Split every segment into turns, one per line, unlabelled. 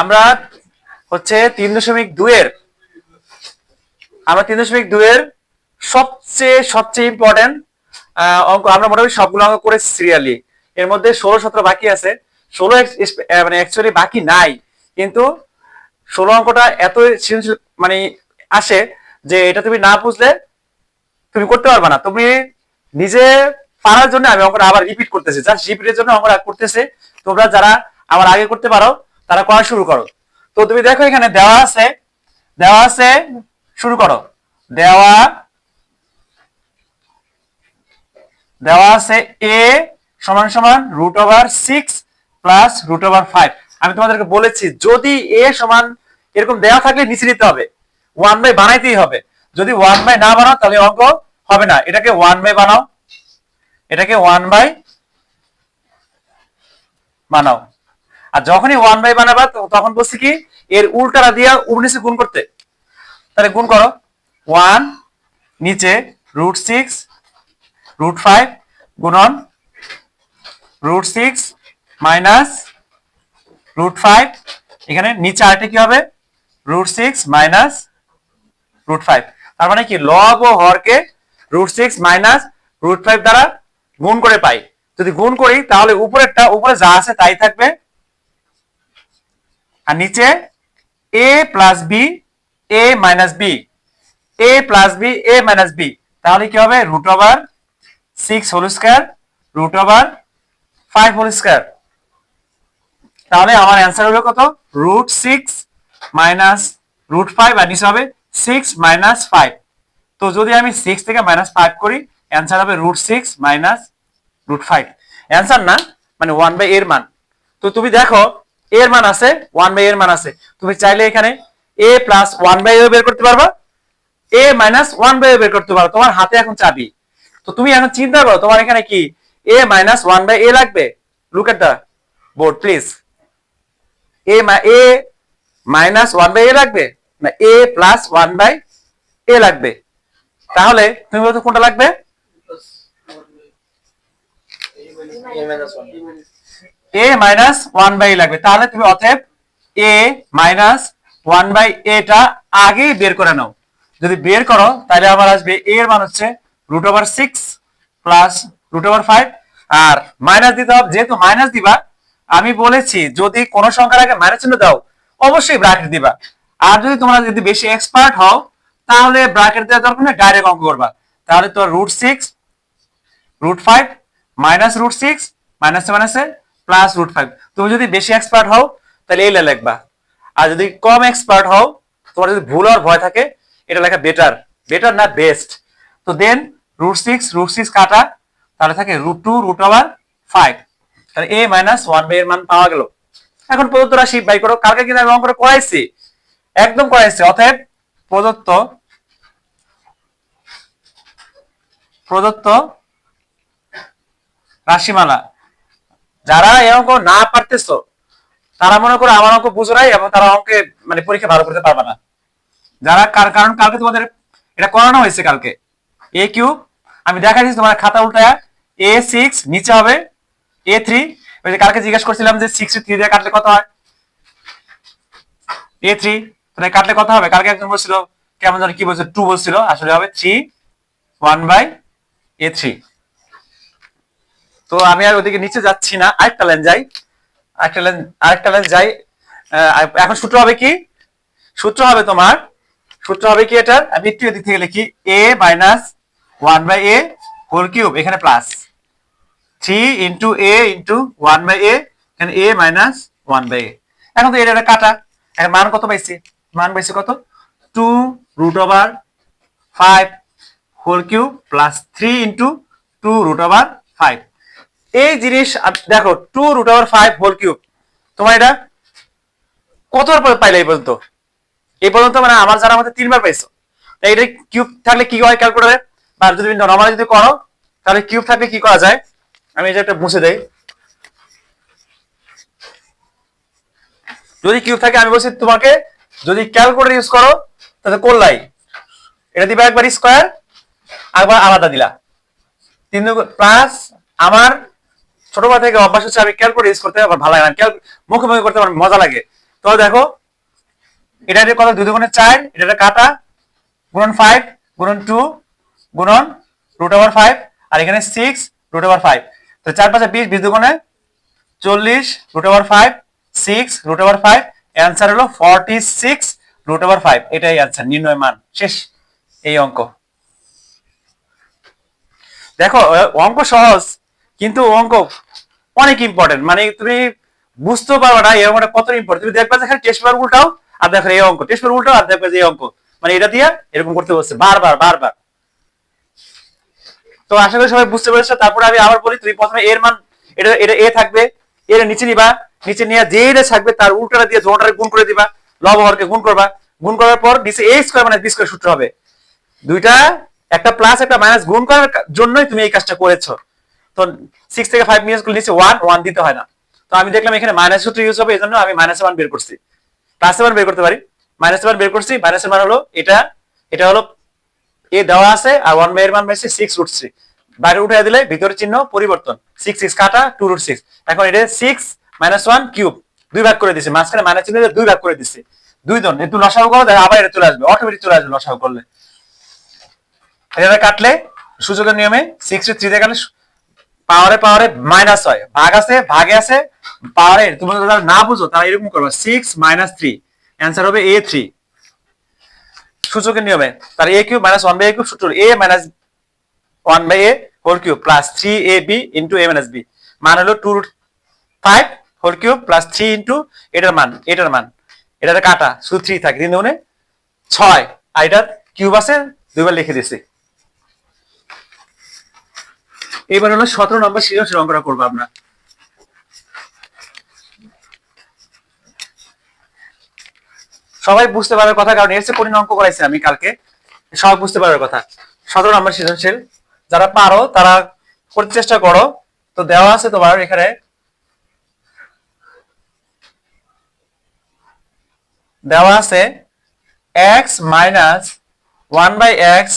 আমরা হচ্ছে তিন দশমিক দুয়ের আমরা তিন দশমিক দুয়ের সবচেয়ে সবচেয়ে ইম্পর্টেন্ট অঙ্ক, আমরা মোটামুটি সবগুলো অঙ্ক করে সিরিয়ালি এর মধ্যে ষোলো, সতেরো বাকি আছে। ষোলো মানে অ্যাকচুয়ালি বাকি নাই। কিন্তু ষোলো অঙ্কটা এত সৃজনশীল মানে আসে যে এটা তুমি না বুঝলে তুমি করতে পারবে না। তুমি নিজে পারার জন্য আমি অঙ্কটা আবার রিপিট করতেছি। জাস্ট রিপিটের জন্য অঙ্কটা করতেছে। তোমরা যারা আমার আগে করতে পারো তারা করা শুরু করো। তো তুমি দেখো এখানে দেওয়া আছে দেওয়া আছে, শুরু করো। দেওয়া দেওয়া আছে এ সমান সমান root over six plus root over five আমি তোমাদেরকে বলেছি, যদি এ সমান এরকম দেওয়া থাকলে নিচে নিতে হবে। ওয়ান বাই বানাইতেই হবে। যদি ওয়ান বাই না বানাও, তাহলে অঙ্ক হবে না। এটাকে ওয়ান বাই বানাও। এটাকে ওয়ান বাই বানাও। আর যখনই ওয়ান বাই বানাবা তখন বলছি কি, এর উল্টাটা দিয়া উনিশে গুণ করতে। তাহলে গুণ করো। ওয়ান নিচে রুট সিক্স রুট ফাইভ গুণন root six minus root five এখানে নিচে আরেকটা কি হবে? Root six minus root five তার মানে কি লব ও হরকে root six minus root five দ্বারা গুণ করে পাই। যদি গুণ করি, তাহলে উপরেরটা, উপরে যা আছে তাই থাকবে। আর নিচে a plus b a minus b a plus b a minus b তাহলে কি হবে? Root over six whole square root over five whole square তাহলে আমার অ্যান্সার হলো কত? Root six minus root five আর নিচে হবে সিক্স মাইনাস ফাইভ তো যদি আমি সিক্স থেকে মাইনাস ফাইভ করি অ্যান্সার হবে root six minus root five answer না মানে ওয়ান বাই এর মান। তো তুমি দেখো এর মান আছে ওয়ান বাই এর মান আছে। তুমি চাইলে এখানে a plus one by a বের করতে পারবা। এ মাইনাস ওয়ান বাই ও বের করতে পারো তোমার হাতে এখন চাবি। তো তুমি এখন চিন্তা করো, তোমার এখানে কি a minus one by a লাগবে? Look at the board please a a minus one by a লাগবে? না a plus one by a লাগবে। তাহলে তুমি বলতো কোনটা লাগবে? এ মাইনাস ওয়ান বাই লাগবে। তাহলে তুমি অতএব এ মাইনাস ওয়ান বাই এটা আগেই বের করে নাও। যদি বের করো, তাহলে আবার আসবে এ এর মান হচ্ছে রুট আর মাইনাস দিতে হবে, যেহেতু মাইনাস দিবা, আমি বলেছি যদি কোনো সংখ্যার আগে মাইনাস চিহ্ন দাও, অবশ্যই ব্র্যাকেট দিবা। আর যদি তোমরা যদি বেশি এক্সপার্ট হও, তাহলে ব্র্যাকেট দেওয়ার দরকার নেই ডাইরেক্ট অঙ্ক করবা। তাহলে তো root six root five minus root six minus মাইনাসে প্লাস রুট ফাইভ তুমি যদি বেশি এক্সপার্ট হও, তাহলে এই লিখবা। আর যদি কম এক্সপার্ট হও, তোমার যদি ভুল হওয়ার ভয় থাকে, এটা লেখা বেটার বেটার না বেস্ট তো then root six root six কাটা, তাহলে থাকে root two root over five তাহলে এ মাইনাস ওয়ান বাই এর মান পাওয়া গেল। এখন প্রদত্ত রাশি বাই করো। কালকে কিন্তু আমি করে করাইছি। একদম করাইছি। অতএব প্রদত্ত প্রদত্ত রাশিমালা যারা এই অঙ্ক না পারতেছো, তারা মনে করো আমার অঙ্ক বুঝো নাই এবং তারা অঙ্কে মানে পরীক্ষা ভালো করতে পারবে না। যারা কার- কারণ কালকে তোমাদের এটা করানো হয়েছে কালকে। এ কিউ আমি দেখা দিচ্ছি তোমার খাতা উল্টায় এ সিক্স নিচে হবে এ থ্রি ওই যে কালকে জিজ্ঞেস করছিলাম যে সিক্স থ্রি দিয়ে কাটলে কত হয়? এ থ্রি কাটলে কত হবে? কালকে একজন বলছিল, কেমন জানি কি বলছিল টু বলছিল, আসলে হবে three one by a three তো আমি আর ওদিকে নিচে যাচ্ছি না, আরেকটা লাইন যাই, আরেকটা লাইন আরেকটা লাইন যাই। এখন সূত্র হবে কি? সূত্র হবে তোমার, সূত্র হবে কি এটা আমি একটু এদিক থেকে লিখি a minus one by a whole cube এখানে plus three into a into one by a এখানে a minus one by a এখন তো এটা কাটা এখন মান কত পাইছি? মান পাইছি কত? Two root over five whole cube plus three into two root over five এই জিনিস দেখো two root over five whole cube তোমার এটা পর পাইলে এই পর্যন্ত? এই পর্যন্ত মানে আমার জানার মধ্যে তিনবার পাইছো। এটা কিউব থাকলে কি হয় ক্যালকুলেটারে বা যদি নর্মালি যদি করো, তাহলে কিউব থাকলে কি করা যায়? আমি এটা একটা মুছে দেই। যদি কিউব থাকে, আমি বলছি তোমাকে যদি ক্যালকুলেটর ইউজ করো, তাহলে করলাই এটা দিবা একবার স্কোয়ার একবার আলাদা দিলা। তিন প্লাস আমার ছোটবেলা থেকে অভ্যাস হচ্ছে, আমি ক্যালকুলেটর ইউজ করতে আমার ভালো লাগে না। মুখে মুখে করতে আমার মজা লাগে। তো দেখো, এটা কত? দুই দুগুণে চার, এটা কাটা, গুণন ফাইভ গুণন টু গুণন রুট ওভার ফাইভ আর এখানে সিক্স রুট ওভার ফাইভ তো চার পাঁচে বিশ বিশ দুগুণে চল্লিশ root over five six root over five answer হলো forty six root over five এটাই অ্যান্সার নির্ণয় মান। শেষ, এই অঙ্ক। দেখো অঙ্ক সহজ। কিন্তু অঙ্ক অনেক ইম্পর্টেন্ট মানে তুমি বুঝতেও পারবে না এই অঙ্কটা কত ইম্পর্টেন্ট তুমি দেখবে যে টেস্ট পেপার উল্টাও, আর দেখো এই অঙ্ক। টেস্ট পেপার উল্টাও, আর দেখবে যে এই অঙ্ক। মানে এটা দিয়ে এরকম করতে বলছে, বারবার বারবার। তো আশা করি সবাই বুঝতে পেরেছ। তারপরে আমি আবার বলি, তুমি প্রথমে এর মান, এটা এটা এ থাকবে, এর নিচে নিবা, নিচে নিয়ে যে এটা থাকবে তার উল্টাটা দিয়ে জোড়াটাকে গুণ করে দিবা, লব হরকে গুণ করবা। গুণ করার পর নিচে এ স্কোয়ার মানে বি স্কোয়ার সূত্র হবে। দুইটা, একটা প্লাস একটা মাইনাস গুণ করার জন্যই তুমি এই কাজটা করেছ। তো সিক্স থেকে ফাইভ মিনিটসগুলো নিচে ওয়ান ওয়ান দিতে হয় না। তো আমি দেখলাম এখানে মাইনাস সূত্র ইউজ হবে এই জন্য আমি মাইনাস ওয়ান বের করছি। প্লাস ওয়ান বের করতে পারি। মাইনাস ওয়ান বের করছি মাইনাস মান হলো এটা এটা হলো এ দেওয়া আছে, আর ওয়ানের মান পাইছি সিক্স রুট থ্রি বাইরে উঠে দিলে ভিতরে চিহ্ন পরিবর্তন। সিক্স সিক্স কাটা টু রুট সিক্স এখন এটা সিক্স মাইনাস ওয়ান কিউব দুই ভাগ করে দিছি। মাঝখানে মাইনাস চিহ্ন দুই ভাগ করে দিছি। দুই জন একটু লসাগু করো, দেখো, আবার এটা চলে আসবে। অটোমেটিক চলে আসবে লসাগু করলে। এটা কাটলে, সূচকের নিয়মে সিক্স থ্রি দিয়ে পাওয়ারে পাওয়ারে মাইনাস হয়। ভাগ আছে, ভাগে আছে, পাওয়ারে তুমি যারা না বুঝো, তারা এরকম করবে। সিক্স মাইনাস থ্রি অ্যান্সার হবে এ থ্রি সূচকের নিয়মে। তার a cube minus one by a cube সূত্র a minus one by a whole cube plus three a b into a minus b মান হলো two root five whole cube plus three into এটার মান এটার মান। এটাতে কাটা, শুধু থ্রি থাকে। তিন দুগুণে ছয়। আর এটা কিউব আছে, দুইবার লিখে দিছি এবার হলো সতেরো নম্বর সৃজনশীল অঙ্কটা করব আমরা। সবাই বুঝতে পারার কথা, কারণ এর চেয়ে অঙ্ক করাইছি আমি কালকে। সবাই বুঝতে পারার কথা। সতেরো নম্বর সৃজনশীল যারা পারো, তারা করতে চেষ্টা করো। তো দেওয়া আছে তোমার এখানে। দেওয়া আছে x minus one by x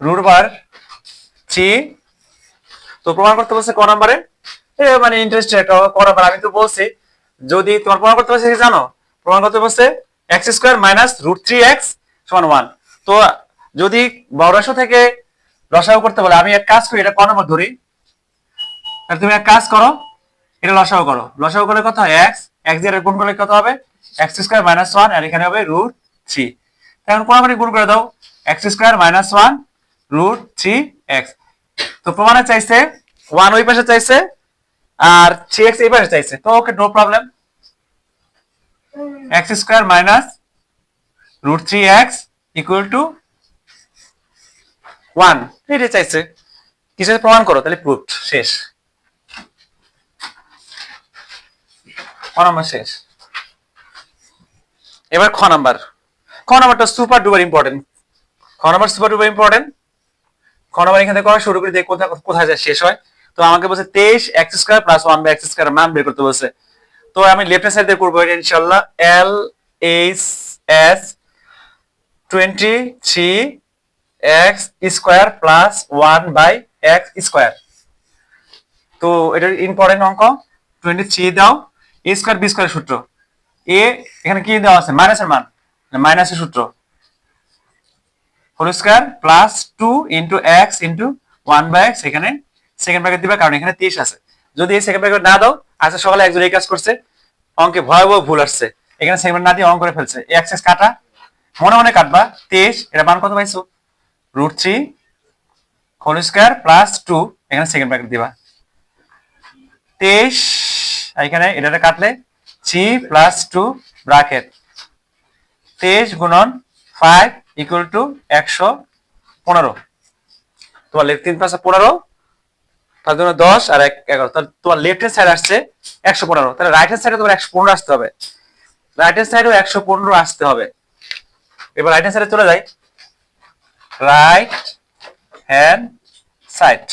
root bar three তো প্রমাণ করতে বলছে ক নাম্বারে? মানে ইন্টারেস্ট একটা ক নাম্বার, আমি তো বলছি, যদি তোমার প্রমাণ করতে বলছে জানো? প্রমাণ করতে বলছে x square minus root three x সমান ওয়ান তো যদি বড়শো থেকে লসাগু করতে বলে, আমি এক কাজ করি, এটা ক নম্বর ধরি? তাহলে তুমি এক কাজ করো, এটা লসাও করো। লসাগু করলে কত হয়? এক্স এক্স দিয়ে গুণ করলে কত হবে? এক্স স্কোয়ার মাইনাস ওয়ান আর এখানে হবে রুট থ্রি এখন কোনাবাড়ি গুণ করে দাও? X square minus one root three x তো প্রমাণে চাইছে ওয়ান ওই পাশে চাইছে, আর থ্রি এক্স এই পাশে চাইছে। তো okay no problem x square minus root three x equal to one এটা চাইছে। কিসের প্রমাণ করো? তাহলে প্রুফ শেষ। শেষ? এবার খ নাম্বার খ নাম্বারটা সুপার ডুপার ইম্পর্টেন্ট খ নাম্বার সুপার ডুপার ইম্পর্টেন্ট খ নাম্বার এখান থেকে করা শুরু করে দিয়ে কোথায় কোথায় শেষ হয়। তো আমাকে বলছে তেইশ x square plus one by x square মান বের করতে বলছে। তো আমি লেফট হ্যান্ড সাইড দিয়ে করব এটা ইনশাল্লাহ L H S twenty three x square plus one by x square তো এটার ইম্পর্টেন্ট অঙ্ক টোয়েন্টি থ্রি দাও এ স্কোয়ার বি স্কোয়ার সূত্র। এ এখানে কি দেওয়া আছে? মাইনাসের মান। মাইনাসের সূত্র। Whole square plus two into x into one by x এখানে সেকেন্ড ব্র্যাকেট দিবা, কারণ এখানে তেইশ আছে। যদি এই সেকেন্ড ব্র্যাকেট না দাও আজকে সকালে একজন এই কাজ করছে, অঙ্কে ভয়াবহ ভুল আসছে। এখানে সেকেন্ড না দিয়ে অঙ্ক করে ফেলছে। এক্স এক্স কাটা, মনে মনে কাটবা, তেইশ, এটা মান কত পাইছো? Root three whole square plus two এখানে সেকেন্ড ব্র্যাকেট দিবা। তেইশ এখানে এটা কাটলে থ্রি প্লাস টু ব্রাকেট তেইশ গুণন ফাইভ ইকুয়াল টু একশো পনেরো। তোমার লেফট তিন পাঁচে পনেরো, তার জন্য দশ আর এক এগারো। তাহলে তোমার লেফট হ্যান্ড সাইড আসছে একশো পনেরো। তাহলে রাইট হ্যান্ড সাইডে তোমার একশো পনেরো আসতে হবে। রাইট হ্যান্ড সাইডেও একশো পনেরো আসতে হবে। এবার রাইট হ্যান্ড সাইডে চলে যাই। রাইট হ্যান্ড সাইড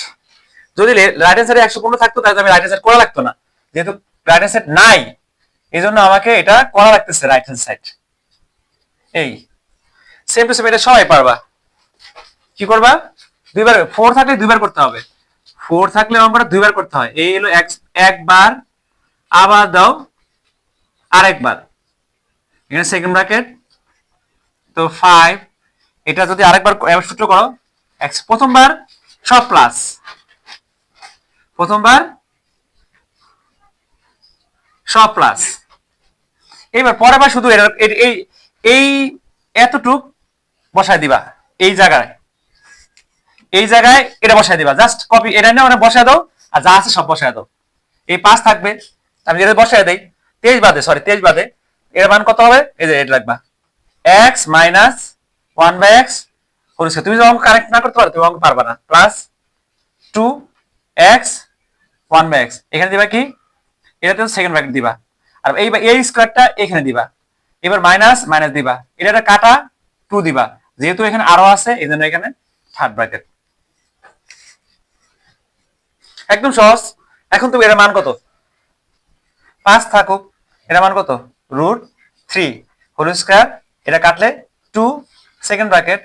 যদি রাইট হ্যান্ড সাইডে একশো পনেরো থাকতো, তাহলে আমি রাইট হ্যান্ড সাইড করা লাগতো না। যেহেতু রাইট হ্যান্ড সাইড নাই এই জন্য আমাকে এটা করা লাগতেছে রাইট হ্যান্ড সাইড এই। সেম টু সেম এটা সবাই পারবা। কি করবা? দুইবার ফোর থাকলে দুইবার করতে হবে। ফোর থাকলে অঙ্কটা দুইবার করতে হয়। এই হলো এক, একবার, আবার দাও, আরেকবার। এখানে সেকেন্ড ব্র্যাকেট তো ফাইভ এটা যদি আরেকবার সূত্র করো x প্রথমবার সব প্লাস প্রথমবার সব প্লাস এবার পরের বার শুধু এই এই এতটুক বসায় দিবা। এই জায়গায়। এই জায়গায় এটা বসায় দিবা। জাস্ট কপি এটা নিয়ে মানে বসায় দাও, আর যা আছে সব বসায় দাও। এই পাঁচ থাকবে। আমি যেটা বসায় দেই, তেইশ বাদে সরি তেইশ বাদে, এর মান কত হবে? এই যে এটা রাখবা x minus one by x পরিষ্কার তুমি যদি অঙ্ক কারেক্ট না করতে পারো, তুমি অঙ্ক পারবা না। Plus two x one by x এখানে দিবা কি? এটাতে সেকেন্ড ব্র্যাকেট দিবা। আর এই এই স্কোয়ারটা এখানে দিবা। এবার মাইনাস মাইনাস দিবা। এটা একটা কাটা টু দিবা। যেহেতু এখানে আরও আছে, এই জন্য এখানে থার্ড ব্র্যাকেট একদম সহজ। এখন তুমি এর মান কত? পাঁচ থাকুক। এর মান কত? রুট থ্রি হোল স্কোয়ার এটা কাটলে টু সেকেন্ড ব্র্যাকেট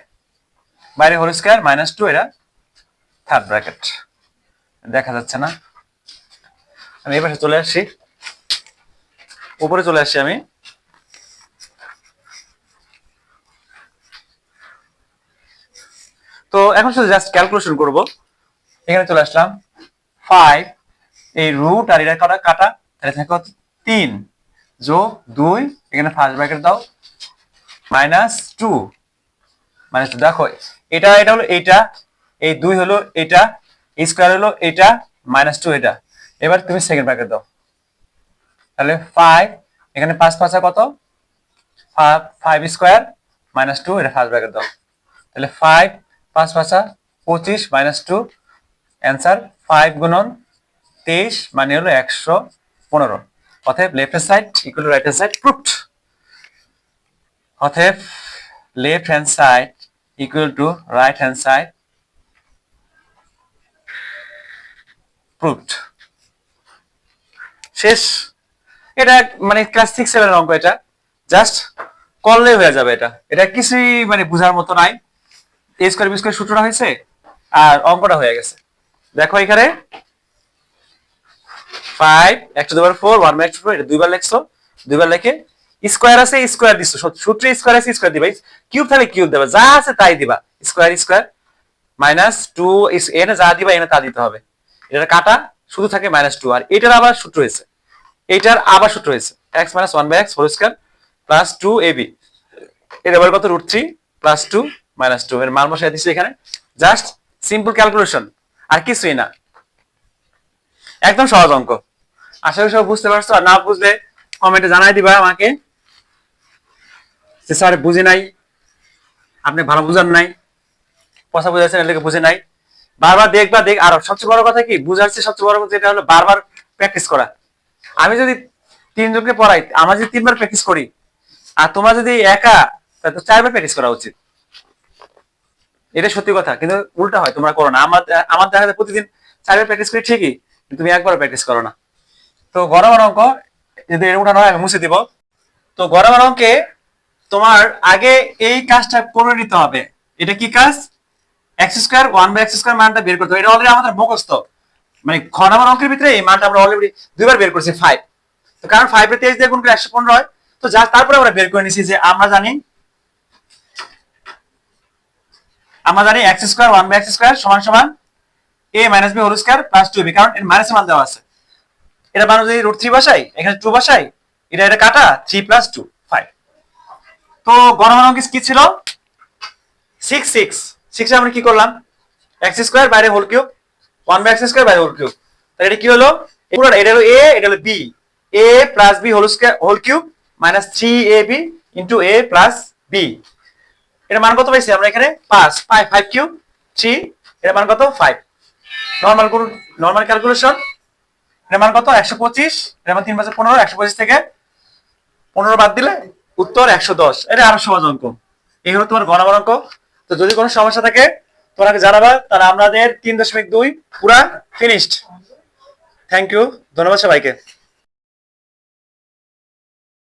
বাইরে হোল স্কোয়ার মাইনাস টু এটা থার্ড ব্র্যাকেট দেখা যাচ্ছে না। আমি পাশে চলে আসছি উপরে চলে আসছি আমি। তো এখন শুধু জাস্ট ক্যালকুলেশন করব। এখানে চলে আসলাম। ফাইভ এই রুট আর এটা কটা কাটা? তাহলে থাকে তিন। যোগ দুই, এখানে ফার্স্ট ব্র্যাকেট দাও। মাইনাস টু মাইনাস টু দেখো, এটা এটা হলো এইটা এই দুই হলো এটা স্কোয়ার হলো এটা মাইনাস টু এটা। এবার তুমি সেকেন্ড ব্র্যাকেট দাও। তাহলে ফাইভ এখানে পাঁচ পাঁচা কত? ফাইভ স্কোয়ার মাইনাস টু এটা ফার্স্ট ব্র্যাকেট দাও। তাহলে ফাইভ পাঁচ পাঁচা পঁচিশ মাইনাস টু অ্যান্সার ফাইভ গুণন তেইশ মানে হলো একশো পনেরো। অতএব left hand side equal right hand side proved অতএব left hand side equal to right hand side proved শেষ। এটা মানে ক্লাস সিক্স সেভেনের অঙ্ক এটা। জাস্ট করলে হয়ে যাবে এটা। এটা কিছুই মানে বোঝার মতো নাই। এ স্কোয়ার বি স্কোয়ার সূত্রটা হয়েছে আর অঙ্কটা হয়ে গেছে। দেখো এখানে ফাইভ দুবার ফোর ওয়ান ফোর দুইবার দুইবার লেখে স্কোয়ার আছে মাইনাস টু এনে যা দিবা এনে তা দিতে হবে। কাটা শুধু থাকে মাইনাস টু আর এটার আবার সূত্র হয়েছে। এইটার আবার সূত্র হয়েছে x minus one by x square plus two a b এর কত root three plus two minus two এর মান বসাই দিচ্ছি এখানে। জাস্ট সিম্পল ক্যালকুলেশন আর কিছুই না। একদম সহজ অঙ্ক। আশা করি সব বুঝতে পারছ, আর না বুঝলে কমেন্টে জানাই দিবা আমাকে। যে স্যার বুঝি নাই, আপনি ভালো বুঝান নাই, পয়সা বুঝাচ্ছেন এলাকা বুঝে নাই। বারবার দেখবা দেখ, আর সবচেয়ে বড় কথা কি, বুঝার চেয়ে সবচেয়ে বড় কথা যেটা হলো বারবার প্র্যাকটিস করা। আমি যদি তিনজনকে পড়াই, আমরা যদি তিনবার প্র্যাকটিস করি, আর তোমার যদি একা, তাহলে চারবার প্র্যাকটিস করা উচিত। এটা সত্যি কথা, কিন্তু উল্টা হয়, তোমরা করো না। আমার আমার দেখা যায় প্রতিদিন চারবার প্র্যাকটিস করি ঠিকই তুমি একবার প্র্যাকটিস করো না। তো গরমের অঙ্ক, যদি এর উঠানো হয়, আমি মুছে দিব। তো গরমের অঙ্কে তোমার আগে এই কাজটা করে নিতে হবে। এটা কি কাজ? X square one by x square মানটা বের করতে হবে। এটা অলরেডি আমাদের মুখস্থ। মানে খ নম্বর অঙ্কের ভিতরে এই মানটা আমরা অলরেডি দুইবার বের করেছি ফাইভ তো কারণ ফাইভ তেইশ দিয়ে গুণ করে একশো পনেরো হয়। তো যা তারপরে আমরা বের করে নিছি যে আমরা জানি আমরা জানি x square one by x square সমান সমান a minus b whole square plus two b কারণ এর মাইনাসের মান দেওয়া আছে। এটা মানুষ যদি রুট থ্রি বসাই, এখানে টু বসাই, এটা এটা কাটা থ্রি প্লাস টু ফাইভ তো গণমান অঙ্ক কি ছিল? সিক্স সিক্স সিক্সে আমরা কি করলাম? এক্স স্কোয়ার বাইরে whole cube one by x square বাইরে হোল কিউব তাহলে এটা কি হলো? এটা হলো এ এটা হলো b a plus b whole square whole cube minus three a b into a plus b এটা মান কত পাইছি আমরা এখানে? পাঁচ। ফাইভ ফাইভ কিউ থ্রি এটা মান কত? ফাইভ নর্মাল করুন নর্মাল ক্যালকুলেশন এটা মান কত? একশো পঁচিশ। এটা মান তিন পাঁচে পনেরো, একশো পঁচিশ থেকে পনেরো বাদ দিলে উত্তর একশো দশ। এটা আরও সহজ অঙ্ক। এই হলো তোমার গণমান অঙ্ক। তো যদি কোনো সমস্যা থাকে, তোমাকে জানাবা, তাহলে আমাদের তিন দশমিক দুই পুরা ফিনিশড থ্যাংক ইউ ধন্যবাদ সবাইকে।